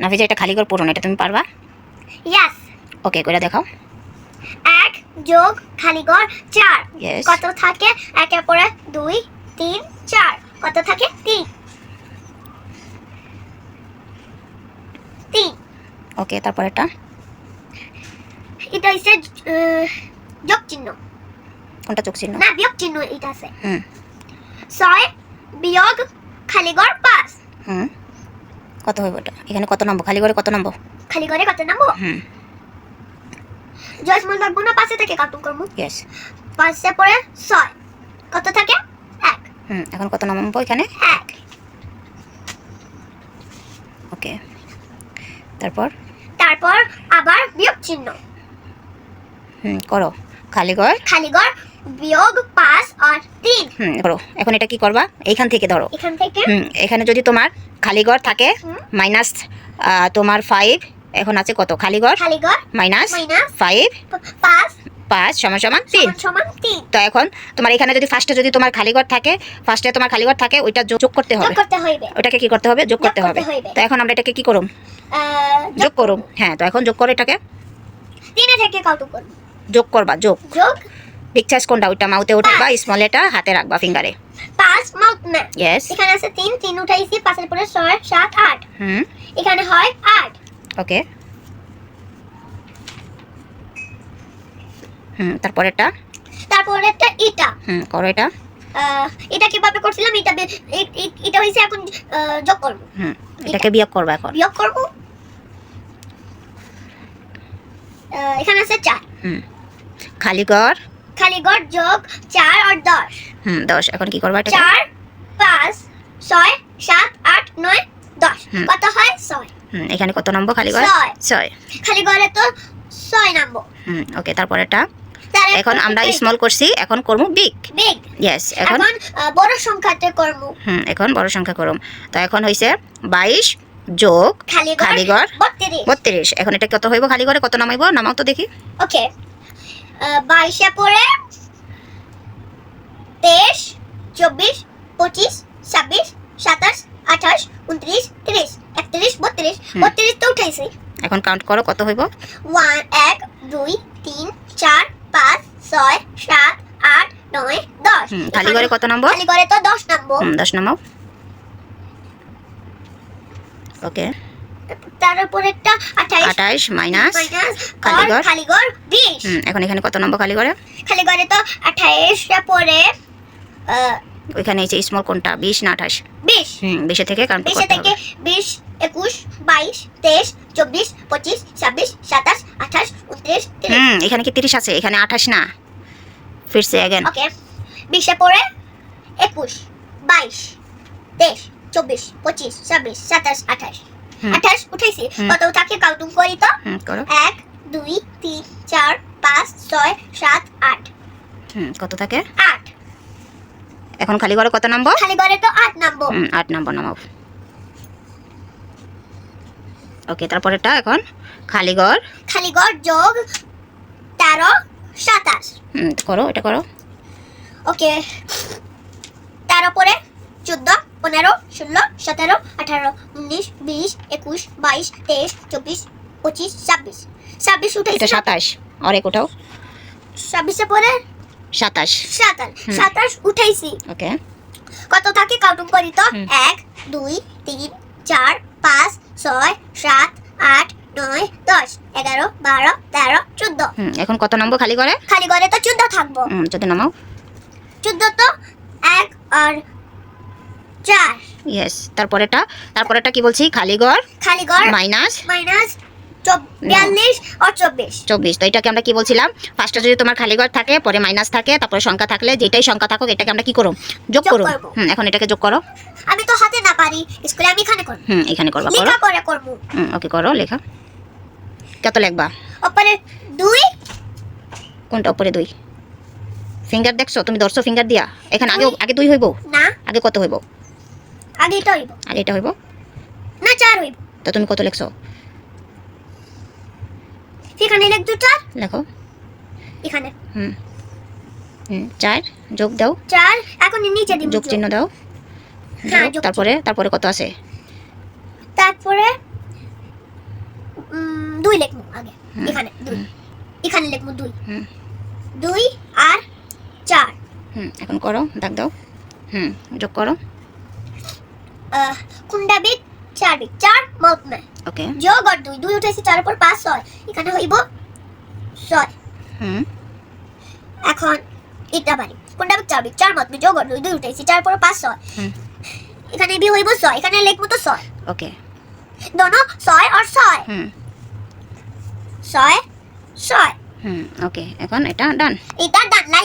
নাফিজা এটা খালি ঘর পূরণ এটা তুমি পারবা? ইয়াস ওকে করে দেখাও। এক যোগ খালি ঘর চার. কত থাকে? একের পরে দুই তিন চার। কত থাকে? তিন। তিন। ওকে তারপর এটা এটা হচ্ছে যোগ চিহ্ন। কোনটা চোখ চিহ্ন? না বিয়োগ চিহ্ন এটা আছে। হুম। ছয় বিয়োগ খালি ঘর পাঁচ। হুম। কত হইব এটা? এখানে কত নাম্বার? খালি ঘরে কত নাম্বার? খালি ঘরে কত নামবো হুম। জয়সমল রাখব না পাশে থেকে কাউন্ট করব ইয়েস পাঁচে পরে ছয়। কত থাকে? এক। হুম এখন কত নাম্বার এখানে? এক। ওকে। তারপর? তারপর আবার বিয়োগ চিহ্ন হুম করো। খালি ঘর? খালি ঘর বিয়োগ পাঁচ আর তিন। হুম করো এখন এটা কি করবা? এইখান থেকে ধরো। এখান থেকে? হুম এখানে যদি তোমার খালি ঘর থাকে মাইনাস তোমার ফাইভ এখন আছে কত? খালি ঘর খালি ঘর মাইনাস ফাইভ পাঁচ পাঁচ সমান সমান তিন। তো এখন তোমার এখানে যদি ফার্স্টে যদি তোমার খালি ঘর থাকে ফার্স্টে তোমার খালি ঘর থাকে ওইটা যোগ করতে যোগ হবে করতে হইবে। ওটাকে কি করতে হবে? যোগ করতে হবে। তো এখন আমরা এটাকে কি করুম? যোগ করুম। হ্যাঁ তো এখন যোগ করো এটাকে। তিনে থেকে করব? যোগ করবা যোগ। যোগ বিগ সাইজ কোনটা? ওইটা মাউতে উঠাবা স্মল এটা হাতে রাখবা ফিঙ্গারে পাঁচ মাউথ না। ইয়েস এখানে আছে তিন তিন উঠাইছি পাঁচের পরে ছয় সাত আট। হুম। এখানে হয় আট। ওকে হুম তারপরেরটা তারপরে এটা ইটা। হুম করো এটা। এটা কীভাবে করছিলাম? এটা এটা হয়েছে এখন যোগ করব। হুম এটাকে বিয়োগ করবা এখন। বিয়োগ করব। এখানে আছে চার। হুম। খালি ঘর খালি ঘর যোগ চার আর দশ। হুম দশ। এখন কি করবা এটা চার পাঁচ ছয় সাত আট নয় দশ। হুম। কত হয়? ছয়। হুম এখানে কত নম্বর খালি ঘর ছয়। ছয়। খালি ঘরে তো ছয় নাম্বার হুম ওকে তারপরেরটা? তার এখন আমরা স্মল করছি এখন করব বিগ বিগ ইয়েস এখন বড় সংখ্যাতে করব। হুম এখন বড় সংখ্যা করুম। তো এখন হয়েছে বাইশ যোগ খালি ঘর খালি ঘর বত্রিশ। বত্রিশ। এখন এটা কত হইব? খালি ঘরে কত নামাইবো? নামাও তো দেখি। ওকে। বাইশে পরে তেইশ চব্বিশ পঁচিশ ছাব্বিশ সাতাশ আঠাশ উনত্রিশ তিরিশ একত্রিশ বত্রিশ বত্রিশ তো উঠাইছি। এখন কাউন্ট করো কত হইব? ওয়ান এক দুই তিন চার পাঁচ ছয় সাত আট নয় দশ। খালি ঘরে কত নম্বর? খালি ঘরে তো দশ নাম্বার। দশ নামাও ওকে। তার উপরে একটা আঠাইশ আঠাইশ মাইনাস মাইনাস খালি আর ঘর? খালি ঘর বিশ। হুম এখন এখানে কত নম্বর খালি ঘরে খালি ঘরে তো আঠাইশটা পরে আহ, ওইখানে হচ্ছে স্মল কোনটা? বিশ না আঠাশ বিশ। হুম বিশে থেকে কাউন্ট করতে থেকে হবে। বিশ একুশ বাইশ তেইশ চব্বিশ পঁচিশ ছাব্বিশ সাতাশ আঠাশ উনত্রিশ হুম এখানে কি তিরিশ আছে? এখানে আঠাশ না? ফিরছে অ্যাগেন ওকে বিশে পরে একুশ বাইশ তেইশ চব্বিশ পঁচিশ ছাব্বিশ সাতাশ আঠাশ। আঠাশ উঠাইছি। কত থাকে? কাউন্টিং করি তো। এক দুই তিন চার পাঁচ ছয় সাত আট। কত থাকে? আট। এখন খালি ঘরে কত নম্বর? খালি ঘরে তো আট নাম্বার। আট নম্বর নামাও। ওকে তারপরেটা এখন খালি ঘর খালি ঘর যোগ তেরো সাতাশ। করো এটা করো। ওকে তেরো পরে চোদ্দ পনেরো ষোলো সতেরো আঠারো উনিশ বিশ একুশ বাইশ তেইশ চব্বিশ পঁচিশ ছাব্বিশ। ছাব্বিশ উঠেছে। সাতাশ। অনেক উঠাও ছাব্বিশে পরে সাতাশ। সাতাশ। সাতাশ উঠাইছি। ওকে। কত থাকে? কাউন্টিং করি তো। এক দুই তিন চার পাঁচ ছয় সাত আট নয় দশ এগারো বারো তেরো চোদ্দ। এখন কত নম্বর খালি ঘরে? খালি করে তো চোদ্দ থাকব। চোদ্দ নামাও। চোদ্দ তো এক আর চার। ইয়েস তারপরেটা তারপরেটা কি বলছি? খালি ঘর খালি ঘর মাইনাস মাইনাস বিয়াল্লিশ আর চব্বিশ। চব্বিশ। তো এটাকে আমরা কি বলছিলাম? ফার্স্টে যদি তোমার খালি ঘর থাকে পরে মাইনাস থাকে তারপরে সংখ্যা থাকলে যেটাই সংখ্যা থাকুক এটাকে আমরা কি করো যোগ করো হুম এখন এটাকে যোগ করো। আমি তো হাতে না পারি স্কুলে আমি এখানে করব। হুম এখানে করবা করো। লেখা করে করব। হুম ওকে করো লেখা। কত লিখবা? ওপরে দুই। কোনটা উপরে দুই? ফিঙ্গার দেখছ? তুমি ধরছো ফিঙ্গার দিয়া? এখানে আগে আগে দুই হইব? না। আগে কত হইব? আগে এটা হইব। আগে এটা হইব? না চার হইব। তো তুমি কত লিখছো? এখানে লেখ দু চার লেখো। এখানে। হুম। হুম চার যোগ দাও। চার এখন নিচে দিব। যোগ চিহ্ন দাও। হ্যাঁ, তারপরে তারপরে কত আছে? তারপরে দুই লেখবো আগে। এখানে দুই। এখানে লিখব দুই। হুম। দুই আর চার। হুম এখন করো দাগ দাও। হুম যোগ করো। কুন্ডা বিট চার বিট চার মত মে। ওকে যোগ আর দুই দুই উঠেছে চার উপর পাঁচ ছয়। এখানে হইব ছয়। হুম। এখন এটা বাড়ি। কোনটা চার বিট চার মত মে যোগ আর দুই দুই উঠেছে চার উপর পাঁচ ছয়। এখানে বি হইব ছয় এখানে লিখব তো ছয়। ওকে দোনো ছয় আর ছয়। হুম। ছয় ছয়। হুম ওকে এখন এটা ডান এটা ডান লাইন